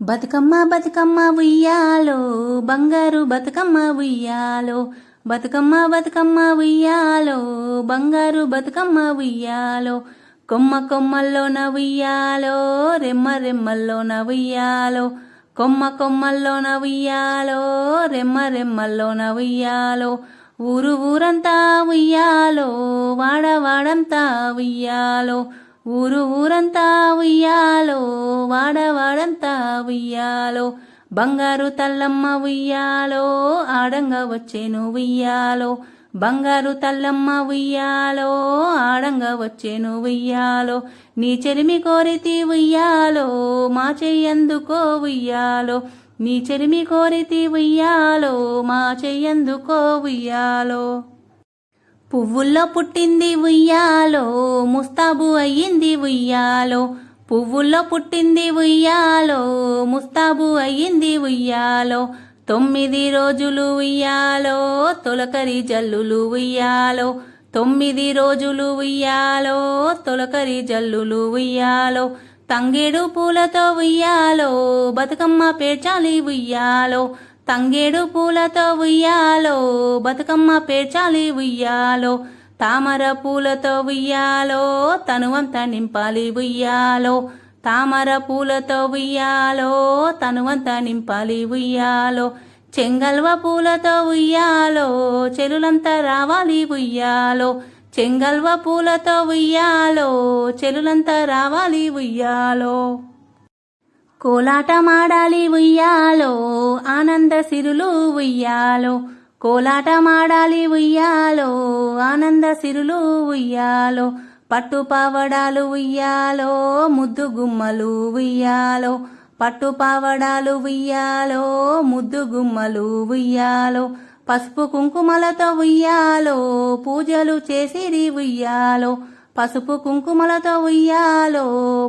బతుకమ్మ బతుకమ్మ ఉయ్యాలో బంగారు బతుకమ్మ ఉయ్యాలో బతుకమ్మ బతుకమ్మ ఉయ్యాలో బంగారు బతుకమ్మ ఉయ్యాలో కొమ్మ కొమ్మల్లో నవ్వుయ్యాలో రెమ్మ రెమ్మల్లో నవ్వుయ్యాలో కొమ్మ కొమ్మల్లో నవ్వుయ్యాలో రెమ్మ రెమ్మల్లో నవ్వుయ్యాలో ఊరు ఊరంతా ఉయ్యాలో వాడ వాడంతా ఉయ్యాలో ఊరు ఊరంతా ఉయ్యాలో వాడవాడంతా ఉయ్యాలో. బంగారు తల్లమ్మ ఉయ్యాలో ఆడంగా వచ్చేను ఉయ్యాలో. బంగారు తల్లమ్మ ఉయ్యాలో ఆడంగా వచ్చేను ఉయ్యాలో. నీ చెరిమి కోరితి ఉయ్యాలో మా చెయ్యందుకో ఉయ్యాలో. నీ చెరిమి కోరితి ఉయ్యాలో మా చెయ్యందుకో ఉయ్యాలో. పువ్వుల్లో పుట్టింది ఉయ్యాలో ముస్తాబు అయ్యింది ఉయ్యాలో. పువ్వుల్లో పుట్టింది ఉయ్యాలో ముస్తాబు అయ్యింది ఉయ్యాలో. తొమ్మిది రోజులు ఉయ్యాలో తొలకరి జల్లులు ఉయ్యాలో. తొమ్మిది రోజులు ఉయ్యాలో తొలకరి జల్లులు ఉయ్యాలో. తంగేడు పూలతో ఉయ్యాలో బతుకమ్మ పేర్చాలి ఉయ్యాలో. తంగేడు పూలతో ఉయ్యాలో బతుకమ్మ పేర్చాలి ఉయ్యాలో తామర పూలతో ఉయ్యాలో తనువంత నింపాలి ఉయ్యాలో తామర పూలతో ఉయ్యాలో తనువంత నింపాలి ఉయ్యాలో చెంగల్వ పూలతో ఉయ్యాలో చెలులంతా రావాలి ఉయ్యాలో చెంగల్వ పూలతో ఉయ్యాలో చెలులంతా రావాలి ఉయ్యాలో. కోలాటమాడాలి ఉయ్యాలో ఆనంద సిరులు ఉయ్యాలో. కోలాటమాడాలి ఉయ్యాలో ఆనంద సిరులు ఉయ్యాలో. పట్టు పావడాలు ఉయ్యాలో ముద్దు గుమ్మలు ఉయ్యాలో. పట్టు పావడాలు ఉయ్యాలో ముద్దు గుమ్మలు ఉయ్యాలో. పసుపు కుంకుమలతో ఉయ్యాలో పూజలు చేసిరి ఉయ్యాలో. పసుపు కుంకుమలతో ఉయ్యాలో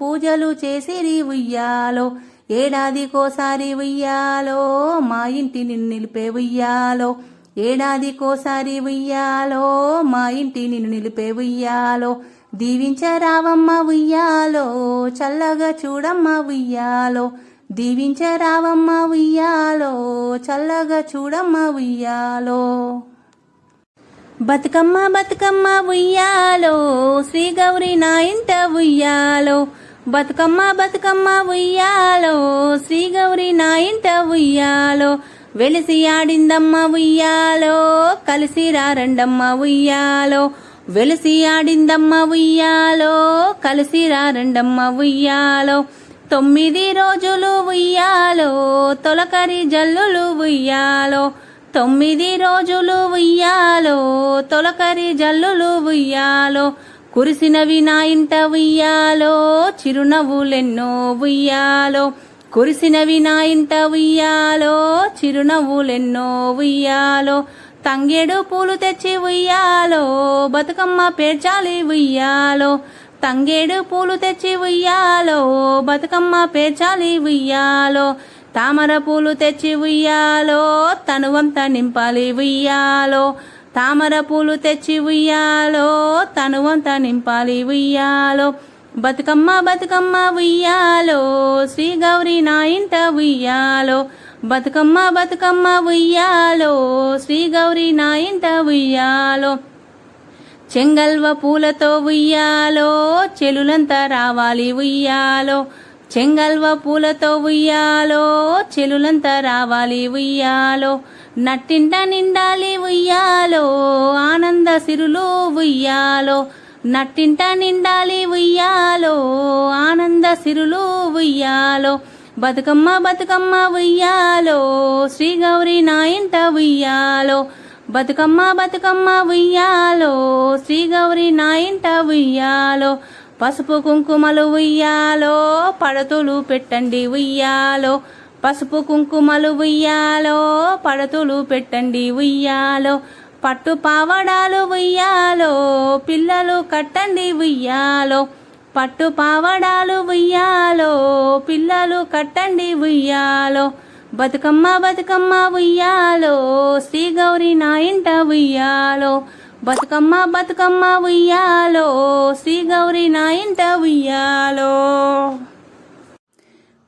పూజలు చేసిరి ఉయ్యాలో ఏడాదికోసారి ఉయ్యాలో మా ఇంటిని నిలిపే ఉయ్యాలో ఏడాదికోసారి ఉయ్యాలో మా ఇంటిని నిలిపే ఉయ్యాలో దీవించరావమ్మ ఉయ్యాలో చల్లగా చూడమ్మ ఉయ్యాలో దీవించరావమ్మ ఉయ్యాలో చల్లగా చూడమ్మ ఉయ్యాలో. బతుకమ్మ బతుకమ్మ ఉయ్యాలో శ్రీ గౌరీ నా ఇంట ఉయ్యాలో. బతుకమ్మ బతుకమ్మ ఉయ్యాలో శ్రీ గౌరీ నా ఇంట ఉయ్యాలో. వెలిసి ఆడిందమ్మ ఉయ్యాలో కలిసి రారండమ్మ ఉయ్యాలో. వెలిసి ఆడిందమ్మ ఉయ్యాలో కలిసి రారండమ్మ ఉయ్యాలో. తొమ్మిది రోజులు ఉయ్యాలో తొలకరి జల్లులు ఉయ్యాలో. తొమ్మిది రోజులు ఉయ్యాలో తొలకరి జల్లులు ఉయ్యాలో కురిసినవి నా ఇంట ఉయ్యాలో చిరునవ్వులెన్నో ఉయ్యాలో కురిసినవి నా ఇంట ఉయ్యాలో చిరునవ్వులెన్నో ఉయ్యాలో తంగేడు పూలు తెచ్చి ఉయ్యాలో బతుకమ్మ పేర్చాలి ఉయ్యాలో తంగేడు పూలు తెచ్చి ఉయ్యాలో బతుకమ్మ పేర్చాలి ఉయ్యాలో తామర పూలు తెచ్చి ఉయ్యాలో తనువంత నింపాలి ఉయ్యాలో. తామర పూలు తెచ్చి ఉయ్యాలో తనువంత నింపాలి ఉయ్యాలో. బతుకమ్మ బతుకమ్మ ఉయ్యాలో శ్రీ గౌరి నా ఇంట ఉయ్యాలో. బతుకమ్మ బతుకమ్మ ఉయ్యాలో శ్రీ గౌరి నా ఇంట ఉయ్యాలో. చెంగల్వ పూలతో ఉయ్యాలో చెలులంతా రావాలి ఉయ్యాలో. చెంగల్వ పూలతో ఉయ్యాలో చెలులంతా రావాలి ఉయ్యాలో. నట్టింట నిండాలి ఉయ్యాలో ఆనంద సిరులు ఉయ్యాలో. నట్టింట నిండాలి ఉయ్యాలో ఆనంద సిరులు ఉయ్యాలో. బతుకమ్మ బతుకమ్మ ఉయ్యాలో శ్రీ గౌరి నా ఇంట ఉయ్యాలో. బతుకమ్మ బతుకమ్మ ఉయ్యాలో శ్రీ గౌరి నా ఇంట ఉయ్యాలో. పసుపు కుంకుమలు ఉయ్యాలో పడతులు పెట్టండి ఉయ్యాలో. పసుపు కుంకుమలు ఉయ్యాలో పడతులు పెట్టండి ఉయ్యాలో. పట్టు పావడాలు ఉయ్యాలో పిల్లలు కట్టండి ఉయ్యాలో. పట్టు పావడాలు ఉయ్యాలో పిల్లలు కట్టండి ఉయ్యాలో. బతుకమ్మ బతుకమ్మ ఉయ్యాలో శ్రీ గౌరి నా ఇంట ఉయ్యాలో. బతుకమ్మ బతుకమ్మ ఉయ్యాలో శ్రీ గౌరి నా ఇంట ఉయ్యాలో.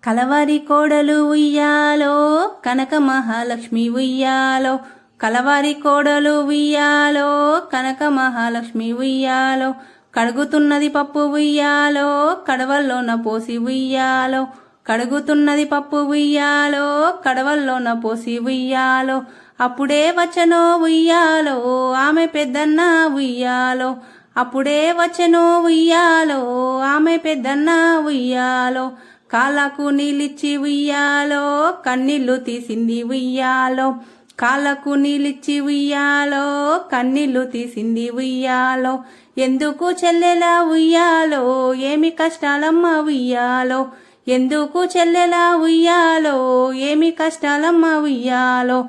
కలవారి కోడలు ఉయ్యాలో కనక మహాలక్ష్మి ఉయ్యాలో. కలవారి కోడలు ఉయ్యాలో కనక మహాలక్ష్మి ఉయ్యాలో. కడుగుతున్నది పప్పు ఉయ్యాలో కడవల్లోన పోసి ఉయ్యాలో. కడుగుతున్నది పప్పు ఉయ్యాలో కడవల్లోన పోసి ఉయ్యాలో. అప్పుడే వచ్చనో ఉయ్యాలో ఆమె పెద్దన్న ఉయ్యాలో. అప్పుడే వచ్చనో ఉయ్యాలో ఆమె పెద్దన్న ఉయ్యాలో. కాళ్ళకు నీళ్ళిచ్చి ఉయ్యాలో కన్నీళ్ళు తీసింది ఉయ్యాలో. కాళ్ళకు నీళ్ళిచ్చి ఉయ్యాలో కన్నీళ్ళు తీసింది ఉయ్యాలో. ఎందుకు చెల్లెలా ఉయ్యాలో? ఏమి కష్టాలమ్మ ఉయ్యాలో? ఎందుకు చెల్లెలా ఉయ్యాలో? ఏమి కష్టాలమ్మ ఉయ్యాలో?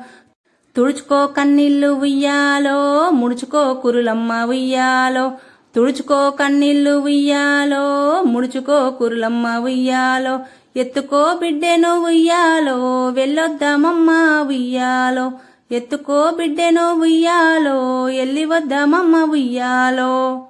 తుడుచుకో కన్నీళ్ళు ఉయ్యాలో ముడుచుకో కురులమ్మ ఉయ్యాలో. తుడుచుకో కన్నీళ్ళు ఉయ్యాలో ముడుచుకో కురులమ్మ ఉయ్యాలో. ఎత్తుకో బిడ్డెను ఉయ్యాలో వెళ్ళొద్దామమ్మ ఉయ్యాలో. ఎత్తుకో బిడ్డెను ఉయ్యాలో ఎల్లి వద్దామమ్మ ఉయ్యాలో.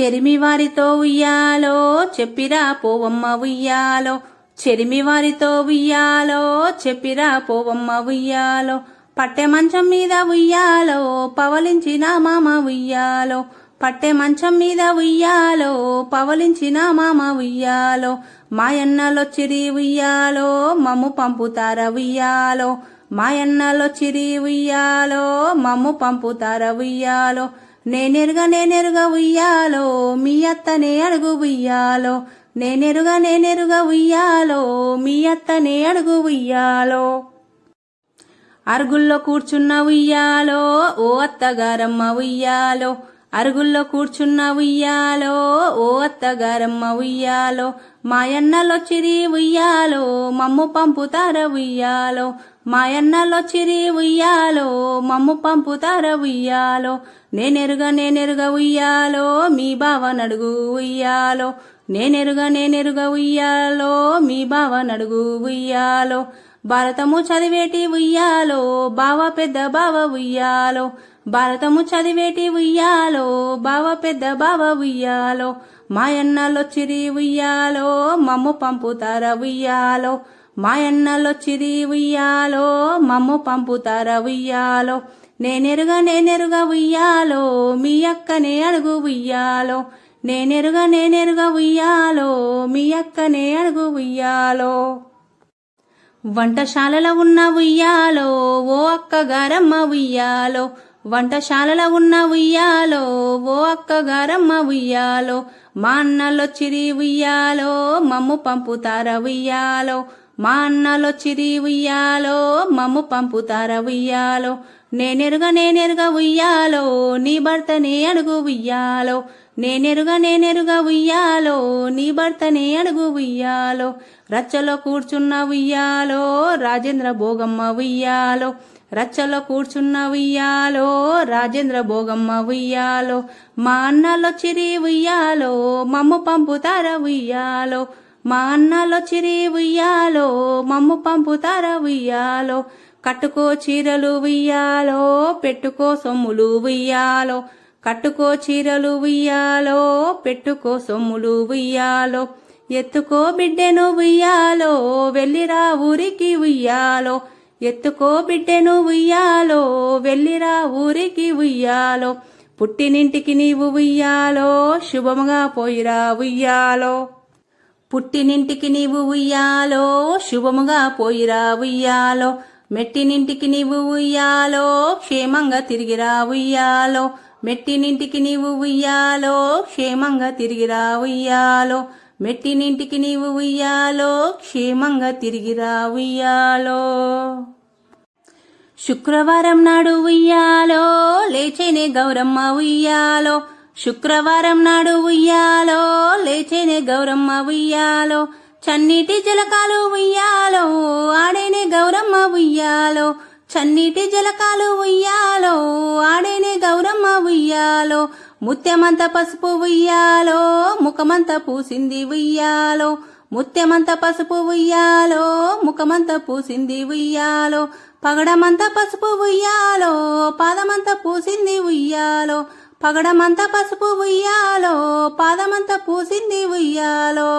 చెరిమి వారితో ఉయ్యాలో చెప్పిరా పోవమ్మ ఉయ్యాలో. చెరిమి వారితో ఉయ్యాలో చెప్పిరా పోవమ్మ ఉయ్యాలో. పట్టె మంచం మీద ఉయ్యాలో పవలించిన మామ ఉయ్యాలో. పట్టె మంచం మీద ఉయ్యాలో పవలించిన మామ ఉయ్యాలో. మాయన్నలొచ్చిరి ఉయ్యాలో మమ్ము పంపుతార ఉయ్యాలో. మాయన్నలొచ్చిరి ఉయ్యాలో మమ్ము పంపుతార ఉయ్యాలో. నేనెరుగ నేనెరుగ ఉయ్యాలో మీ అత్తనే అడుగు ఉయ్యాలో. నేనెరుగ నేనెరుగ ఉయ్యాలో మీ అత్తనే అడుగు ఉయ్యాలో. అరుగుల్లో కూర్చున్న ఉయ్యాలో ఓ అత్తగారమ్మ ఉయ్యాలో. అరుగుల్లో కూర్చున్న ఉయ్యాలో ఓ అత్తగారమ్మ ఉయ్యాలో. మాయన్నలొచ్చిరి ఉయ్యాలో మమ్ము పంపుతార ఉయ్యాలో. మాయన్నలొచ్చిరి ఉయ్యాలో మమ్ము పంపుతార ఉయ్యాలో. నేనెరుగ నేనెరుగ ఉయ్యాలో మీ బావ నడుగు ఉయ్యాలో. నేనెరుగ నేనెరుగ ఉయ్యాలో మీ బావ నడుగు ఉయ్యాలో. భారతము చదివేటి ఉయ్యాలో బావ పెద్ద బావ ఉయ్యాలో. భారతము చదివేటి ఉయ్యాలో బావ పెద్ద బావ ఉయ్యాలో. మాయన్నలొచ్చిరి ఉయ్యాలో మమ్ము పంపుతార ఉయ్యాలో. మాయన్నలొచ్చిరి ఉయ్యాలో మమ్ము పంపుతార ఉయ్యాలో. నేనెరుగా నేనెరుగా ఉయ్యాలో మీ అక్కనే అడుగు ఉయ్యాలో. నేనెరుగా నేనెరుగా ఉయ్యాలో మీ అక్కనే అడుగు ఉయ్యాలో. వంటశాలలో ఉన్న ఉయ్యాలో ఓ అక్కగారమ్మ ఉయ్యాలో. వంటశాలలో ఉన్న ఉయ్యాలో ఓ అక్కగారమ్మ ఉయ్యాలో. మా అన్నలొచ్చిరి ఉయ్యాలో మమ్ము పంపుతార ఉయ్యాలో. మా అన్నలొచ్చిరి ఉయ్యాలో మమ్ము పంపుతార ఉయ్యాలో. నేనెరుగా నేనెరుగా ఉయ్యాలో నీ భర్తనే అడుగు ఉయ్యాలో. నేనెరుగా నేనెరుగా ఉయ్యాలో నీ భర్తనే అడుగు ఉయ్యాలో. రచ్చలో కూర్చున్న ఉయ్యాలో రాజేంద్ర భోగమ్మ ఉయ్యాలో. రచ్చలో కూర్చున్న ఉయ్యాలో రాజేంద్ర భోగమ్మ ఉయ్యాలో. మా అన్నలో చిరి ఉయ్యాలో మమ్ము పంపుతార ఉయ్యాలో. మా అన్నలో చిరి ఉయ్యాలో మమ్ము పంపుతార ఉయ్యాలో. కట్టుకో చీరలు ఉయ్యాలో పెట్టుకో సొమ్ములు ఉయ్యాలో. కట్టుకో చీరలు ఉయ్యాలో పెట్టుకో సొమ్ములు ఉయ్యాలో. ఎత్తుకో బిడ్డెను ఉయ్యాలో వెళ్ళిరా ఊరికి ఉయ్యాలో. ఎత్తుకో బిడ్డెను ఉయ్యాలో వెళ్ళిరా ఊరికి ఉయ్యాలో. పుట్టినింటికి నీవు ఉయ్యాలో శుభముగా పోయిరా ఉయ్యాలో. పుట్టినింటికి నీవు ఉయ్యాలో శుభముగా పోయిరా ఉయ్యాలో. మెట్టినింటికి నీవు ఉయ్యాలో క్షేమంగా తిరిగిరా ఉయ్యాలో. మెట్టినింటికి నీవు ఉయ్యాలో క్షేమంగా తిరిగిరా ఉయ్యాలో. మెట్టినింటికి నీవు ఉయ్యాలో క్షేమంగా తిరిగిరా ఉయ్యాలో. శుక్రవారం నాడు ఉయ్యాలో లేచేనే గౌరమ్మ ఉయ్యాలో. శుక్రవారం నాడు ఉయ్యాలో లేచేనే గౌరమ్మ ఉయ్యాలో. చన్నీటి జలకాలు ఉయ్యాలో ఆడేనే గౌరమ్మ ఉయ్యాలో. చన్నీటి జలకాలు ఉయ్యాలో ఆడేనే గౌరమ్మ ఉయ్యాలో. ముత్యమంత పసుపు ఉయ్యాలో ముఖమంత పూసింది ఉయ్యాలో. ముత్యమంత పసుపు ఉయ్యాలో ముఖమంత పూసింది ఉయ్యాలో. పగడమంత పసుపు ఉయ్యాలో పాదమంత పూసింది ఉయ్యాలో. పగడమంత పసుపు ఉయ్యాలో పాదమంత పూసింది ఉయ్యాలో.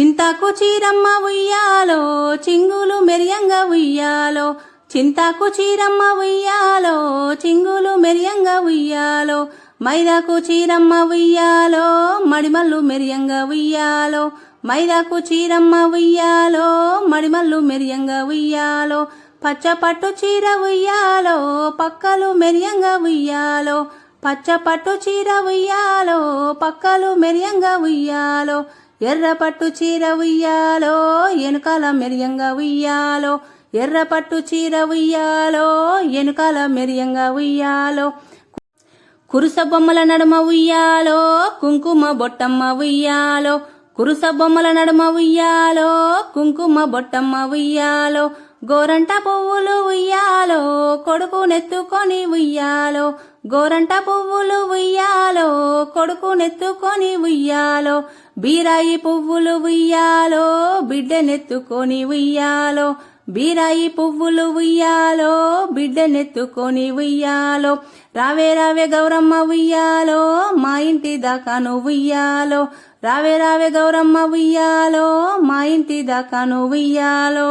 చింతాకు చీరమ్మ ఉయ్యాలో చింగులు మెరియంగా ఉయ్యాలో. చింతాకు చీరమ్మ ఉయ్యాలో చింగులు మెరియంగా ఉయ్యాలో. మైదాకు చీరమ్మ ఉయ్యాలో మడిమల్లు మెరియంగా ఉయ్యాలో. మైదాకు చీరమ్మ ఉయ్యాలో మడిమల్లు మెరియంగా ఉయ్యాలో. పచ్చపట్టు చీర ఉయ్యాలో పక్కలు మెరియంగా ఉయ్యాలో. పచ్చపట్టు చీర ఉయ్యాలో పక్కలు మెరియంగా ఉయ్యాలో. ఎర్ర పట్టు చీర ఉయ్యాలో ఎనుకాల మెరియంగా ఉయ్యాలో. ఎర్ర పట్టు చీర ఉయ్యాలో ఎనుకాల మెరియంగా ఉయ్యాలో. కురుస బొమ్మల నడుమ ఉయ్యాలో కుంకుమ బొట్టమ్మ ఉయ్యాలో. కురుస బొమ్మల నడుమ ఉయ్యాలో కుంకుమ బొట్టమ్మ ఉయ్యాలో. గోరంట పువ్వులు ఉయ్యాలో కొడుకు నెత్తుకొని ఉయ్యాలో. గోరంట పువ్వులు ఉయ్యాలో కొడుకు నెత్తుకొని ఉయ్యాలో బీరాయి పువ్వులు ఉయ్యాలో బిడ్డనెత్తుకొని ఉయ్యాలో బీరాయి పువ్వులు ఉయ్యాలో బిడ్డనెత్తుకొని ఉయ్యాలో రావే రావే గౌరమ్మ ఉయ్యాలో మా ఇంటి దాకాను ఉయ్యాలో రావే రావే గౌరమ్మ ఉయ్యాలో మా ఇంటి దాకాను ఉయ్యాలో.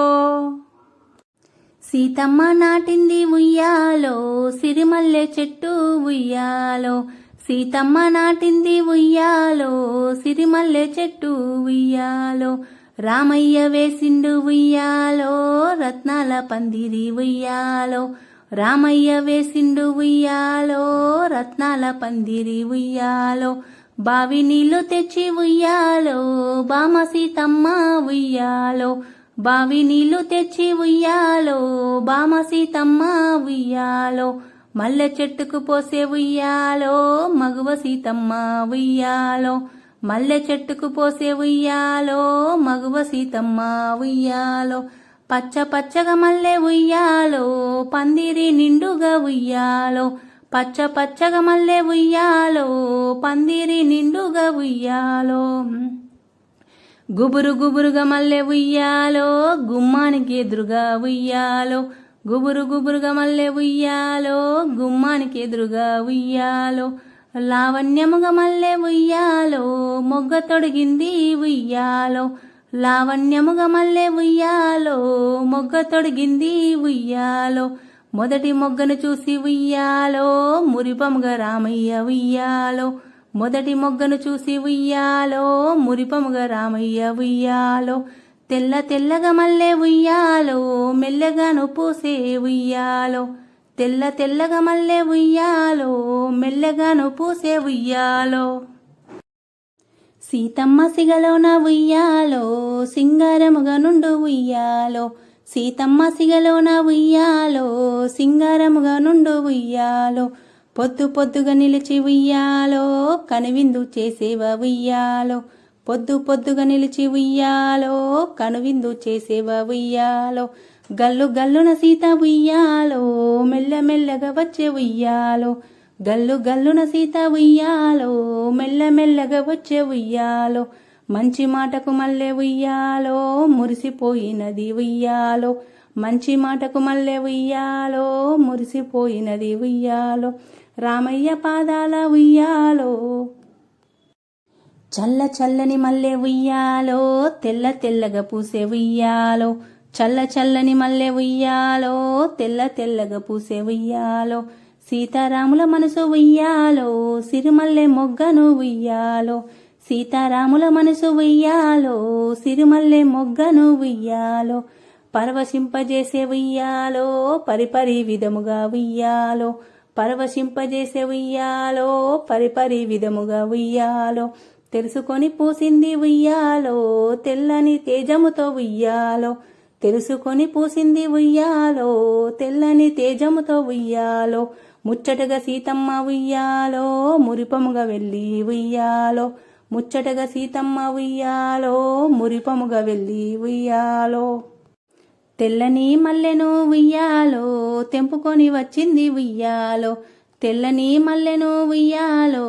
సీతమ్మ నాటింది ఉయ్యాలో సిరిమల్లె చెట్టు ఉయ్యాలో. సీతమ్మ నాటింది ఉయ్యాలో సిరిమల్లె చెట్టు ఉయ్యాలో. రామయ్య వేసిండు ఉయ్యాలో రత్నాల పందిరి ఉయ్యాలో. రామయ్య వేసిండు ఉయ్యాలో రత్నాల పందిరి ఉయ్యాలో. బావి నీళ్ళు తెచ్చి ఉయ్యాలో బామ సీతమ్మ ఉయ్యాలో. బావి నీళ్ళు తెచ్చి ఉయ్యాలో బామ సీతమ్మ ఉయ్యాలో మల్లె చెట్టుకు పోసే ఉయ్యాలో మగువ సీతమ్మ ఉయ్యాలో మల్లె చెట్టుకు పోసే ఉయ్యాలో మగువ సీతమ్మ ఉయ్యాలో పచ్చ పచ్చగా మల్లె ఉయ్యాలో పందిరి నిండుగా ఉయ్యాలో పచ్చ పచ్చగా మల్లె ఉయ్యాలో పందిరి నిండుగా ఉయ్యాలో. గుబురు గుబురుగా మల్లె ఉయ్యాలో గుమ్మానికి ఎదురుగా ఉయ్యాలో. గుబురు గుబురుగా మల్లె ఉయ్యాలో గుమ్మానికి ఎదురుగా ఉయ్యాలో. లావణ్యముగా మల్లె ఉయ్యాలో మొగ్గ తొడిగింది ఉయ్యాలో. లావణ్యముగా మల్లె ఉయ్యాలో మొగ్గ తొడిగింది ఉయ్యాలో. మొదటి మొగ్గను చూసి ఉయ్యాలో మురిపముగా రామయ్య ఉయ్యాలో. మొదటి మొగ్గను చూసి ఉయ్యాలో మురిపముగా రామయ్య ఉయ్యాలో తెల్ల తెల్లగా మల్లె ఉయ్యాలో మెల్లగాను పూసే ఉయ్యాలో తెల్ల తెల్లగా మల్లె ఉయ్యాలో మెల్లగాను పూసే ఉయ్యాలో. సీతమ్మ సిగలోన ఉయ్యాలో సింగారముగా నుండు ఉయ్యాలో సీతమ్మ సిగలోన ఉయ్యాలో సింగారముగా నుండు ఉయ్యాలో పొద్దు పొద్దుగా నిలిచి ఉయ్యాలో కనువిందు చేసేవ ఉయ్యాలో. పొద్దు పొద్దుగా నిలిచి ఉయ్యాలో కనువిందు చేసేవ ఉయ్యాలో. గల్లు గల్లున సీత ఉయ్యాలో మెల్ల మెల్లగా వచ్చే ఉయ్యాలో. గల్లు గల్లున సీత ఉయ్యాలో మెల్ల మెల్లగా వచ్చే ఉయ్యాలో. మంచి మాటకు మల్లె ఉయ్యాలో మురిసిపోయినది ఉయ్యాలో. మంచి మాటకు మల్లె ఉయ్యాలో మురిసిపోయినది ఉయ్యాలో. రామయ్య పాదాల ఉయ్యాలో. చల్ల చల్లని మల్లె ఉయ్యాలో తెల్ల తెల్లగా పూసే ఉయ్యాలో. చల్ల చల్లని మల్లె ఉయ్యాలో తెల్ల తెల్లగా పూసే ఉయ్యాలో. సీతారాముల మనసు ఉయ్యాలో సిరిమల్లె మొగ్గను ఉయ్యాలో. సీతారాముల మనసు ఉయ్యాలో సిరిమల్లె మొగ్గను ఉయ్యాలో. పరవశింపజేసే ఉయ్యాలో పరిపరి విధముగా ఉయ్యాలో. పరవశింపజేసే ఉయ్యాలో పరిపరి విధముగా ఉయ్యాలో. తెలుసుకొని పూసింది ఉయ్యాలో తెల్లని తేజముతో ఉయ్యాలో. తెలుసుకొని పూసింది ఉయ్యాలో తెల్లని తేజముతో ఉయ్యాలో. ముచ్చటగా సీతమ్మ ఉయ్యాలో మురిపముగా వెళ్ళి ఉయ్యాలో. ముచ్చటగా సీతమ్మ ఉయ్యాలో మురిపముగా వెళ్ళి ఉయ్యాలో. తెల్లని మల్లెను ఉయ్యాలో తెంపుకొని వచ్చింది ఉయ్యాలో. తెల్లని మల్లెను ఉయ్యాలో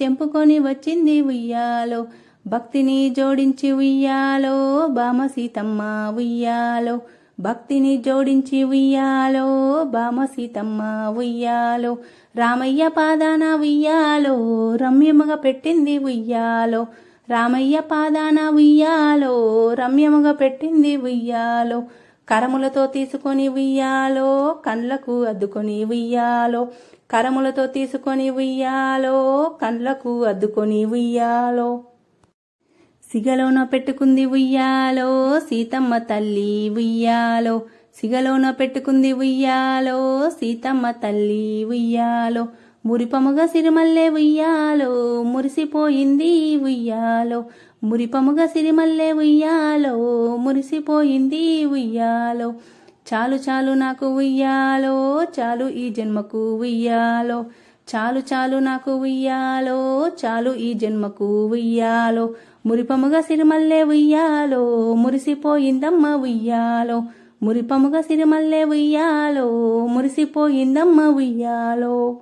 తెంపుకొని వచ్చింది ఉయ్యాలో. భక్తిని జోడించి ఉయ్యాలో బామ సీతమ్మ ఉయ్యాలో. భక్తిని జోడించి ఉయ్యాలో బామ సీతమ్మ ఉయ్యాలో. రామయ్య పాదాన ఉయ్యాలో రమ్యముగా పెట్టింది ఉయ్యాలో. రామయ్య పాదాన ఉయ్యాలో రమ్యముగా పెట్టింది ఉయ్యాలో. కరములతో తీసుకొని ఉయ్యాలో కండ్లకు అద్దుకొని ఉయ్యాలో. కరములతో తీసుకొని ఉయ్యాలో కండ్లకు అద్దుకొని ఉయ్యాలో. సిగలోన పెట్టుకుంది ఉయ్యాలో సీతమ్మ తల్లి ఉయ్యాలో. సిగలోన పెట్టుకుంది ఉయ్యాలో సీతమ్మ తల్లి ఉయ్యాలో. మురిపముగా సిరిమల్లె ఉయ్యాలో మురిసిపోయింది ఉయ్యాలో. మురిపముగా సిరిమల్లె ఉయ్యాలో మురిసిపోయింది ఉయ్యాలో. చాలు చాలు నాకు ఉయ్యాలో చాలు ఈ జన్మకు ఉయ్యాలో. చాలు చాలు నాకు ఉయ్యాలో చాలు ఈ జన్మకు ఉయ్యాలో. మురిపముగా సిరిమల్లే ఉయ్యాలో మురిసిపోయిందమ్మ ఉయ్యాలో. మురిపముగా సిరిమల్లే ఉయ్యాలో మురిసిపోయిందమ్మ ఉయ్యాలో.